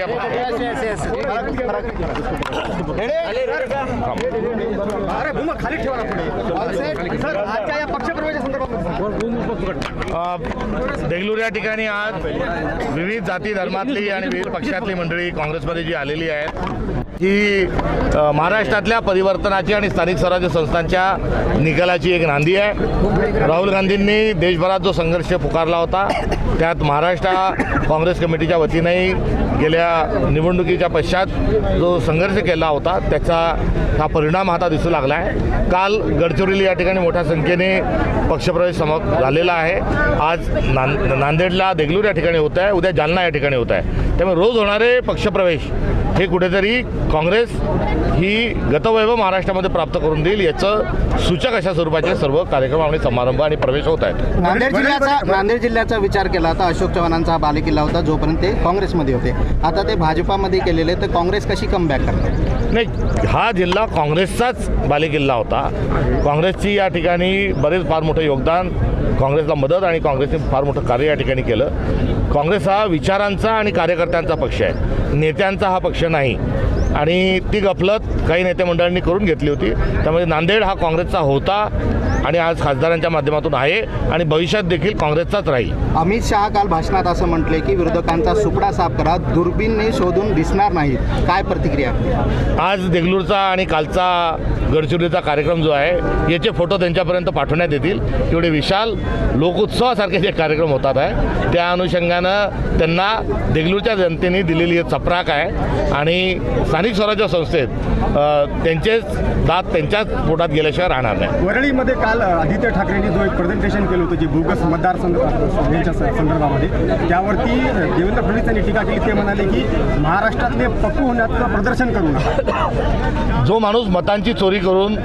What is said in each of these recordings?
India अरे भूमा खाली ठेवा सर आजच्या या पक्षप्रवेशा संदर्भात या ठिकाणी आज विविध जाती धर्मातली आणि विविध पक्षातली मंडळी काँग्रेसमध्ये जी आलेली आहेत. ही महाराष्ट्रातल्या परिवर्तनाची आणि स्थानिक स्वराज्य संस्थांच्या निकालाची एक नांदी आहे. राहुल गांधींनी देशभरात जो संघर्ष पुकारला होता त्यात महाराष्ट्र काँग्रेस कमिटीच्या वतीनेही गेल्या निवडणुकीच्या पश्चात जो संघर्ष केला होता त्याचा हा परिणाम आता दिसू लागला आहे काल गडचिरोली या ठिकाणी मोठ्या संख्येने पक्षप्रवेश समाप्त झालेला आहे. आज नांदेडला देगलूर या ठिकाणी होत आहे उद्या जालना या ठिकाणी होत आहे त्यामुळे रोज होणारे पक्षप्रवेश हे कुठेतरी काँग्रेस ही गतवैभव महाराष्ट्रामध्ये प्राप्त करून देईल याचं सूचक अशा स्वरूपाचे सर्व कार्यक्रम आणि समारंभ आणि प्रवेश होत आहेत. नांदेड जिल्ह्याचा नांदेड जिल्ह्याचा विचार केला तर अशोक चव्हाणांचा हा बालेकिल्ला होता जोपर्यंत ते काँग्रेसमध्ये होते. आता ते भाजपामध्ये गेलेले तर काँग्रेस कशी कमबॅक करते नाही हा जिल्हा काँग्रेसचाच बालेकिल्ला होता. काँग्रेसची या ठिकाणी बरेच फार मोठं योगदान काँग्रेसला मदत आणि काँग्रेसने फार मोठं कार्य या ठिकाणी केलं. काँग्रेस हा विचारांचा आणि कार्यकर्त्यांचा पक्ष आहे. नेत्यांचा हा पक्ष नाही. आणि ती गफलत काही नेते मंडळांनी करून घेतली होती. त्यामुळे नांदेड हा काँग्रेसचा होता. आणि आज खासदारांच्या माध्यमातून आहे आणि भविष्यात देखील काँग्रेसचाच राहील. अमित शहा काल भाषणात असं म्हटले की विरोधकांचा सुपडा साफ करा दुर्बीनने शोधून दिसणार नाहीत. काय प्रतिक्रिया? आज देगलूरचा आणि कालचा गडचिरोलीचा कार्यक्रम जो आहे याचे फोटो त्यांच्यापर्यंत पाठवण्यात येतील. तेवढे विशाल लोकोत्सवासारखे जे कार्यक्रम होतात आहे त्या अनुषंगानं त्यांना देगलूरच्या जनतेने दिलेली एक चपराक आहे. आणि स्थानिक स्वराज्य संस्थेत त्यांचेच दात त्यांच्याच पोटात गेल्याशिवाय राहणार नाही. वरळीमध्ये काल आदित्य ठाकरेंनी जो एक प्रेझेंटेशन केलं होतं जे बोगस मतदारसंघ यांच्या संदर्भामध्ये त्यावरती देवेंद्र फडणवीस यांनी टीका केली ते म्हणाले की महाराष्ट्रातले पप्पू होण्याचं प्रदर्शन करू नका. जो माणूस मतांची चोरी करून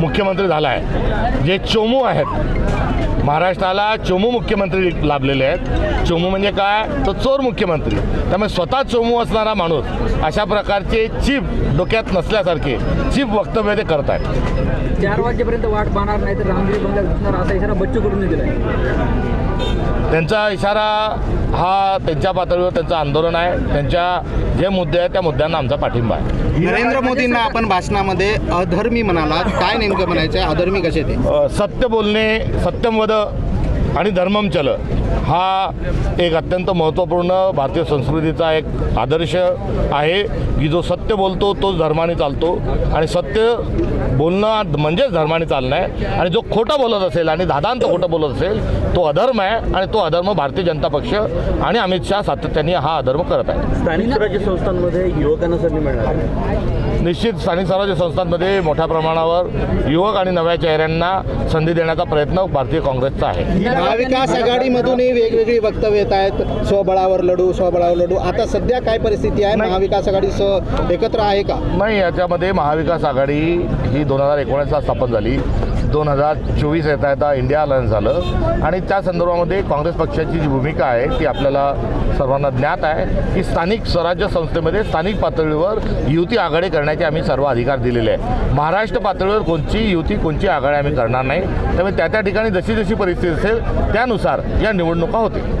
मुख्यमंत्री झाला आहे जे चोमू आहेत महाराष्ट्राला चोमू मुख्यमंत्री लाभलेले आहेत. चोमू म्हणजे काय? तर चोर मुख्यमंत्री. त्यामुळे स्वतः चोमू असणारा माणूस अशा प्रकारचे चीप डोक्यात नसल्यासारखे चीप वक्तव्य ते करत आहेत. चार वाजेपर्यंत वाट पाहणार नाही तर रामगिरी बंगल्यात घुसणार असा इशारा बच्चू कडून दिलाय त्यांचा इशारा हा त्यांच्या पातळीवर त्यांचं आंदोलन आहे. त्यांच्या जे मुद्दे आहेत त्या मुद्द्यांना आमचा पाठिंबा आहे. नरेंद्र मोदींना आपण भाषणामध्ये अधर्मी म्हणाला काय नेमकं म्हणायचं आहे अधर्मी कसे ते? सत्य बोलणे सत्यम वद आणि धर्मम चल हा एक अत्यंत महत्त्वपूर्ण भारतीय संस्कृतीचा एक आदर्श आहे की जो सत्य बोलतो तोच धर्माने चालतो. आणि सत्य बोलणं म्हणजेच धर्माने चालणं आहे. आणि जो खोटं बोलत असेल आणि दादांत खोटं बोलत असेल तो अधर्म आहे आणि तो अधर्म भारतीय जनता पक्ष आणि अमित शहा सातत्याने हा अधर्म करत आहे. स्थानिक स्वराज्य संस्थांमध्ये युवकांना संधी मिळणार निश्चित स्थानिक स्वराज्य संस्थांमध्ये मोठ्या प्रमाणावर युवक आणि नव्या चेहऱ्यांना संधी देण्याचा प्रयत्न भारतीय काँग्रेसचा आहे. महाविकास आघाडीमधूनही वेगवेगळी वक्तव्य येत आहेत. स्वबळावर लढू स्वबळावर लढू. आता सध्या काय परिस्थिती आहे. महाविकास आघाडी स- एकत्र आहे का? नाही याच्यामध्ये महाविकास आघाडी ही दोन हजार एकोणीसला स्थापन झाली. दोन हजार चोवीस येता येता इंडिया अलायन्स झालं आणि त्या संदर्भामध्ये काँग्रेस पक्षाची जी भूमिका आहे ती आपल्याला सर्वांना ज्ञात आहे की स्थानिक स्वराज्य संस्थेमध्ये स्थानिक पातळीवर युती आघाडी करण्याचे आम्ही सर्व अधिकार दिलेले आहे महाराष्ट्र पातळीवर कोणची युती कोणची आघाडी आम्ही करणार नाही त्यामुळे त्या त्या ठिकाणी जशी जशी परिस्थिती असेल त्यानुसार या निवडणुका होतील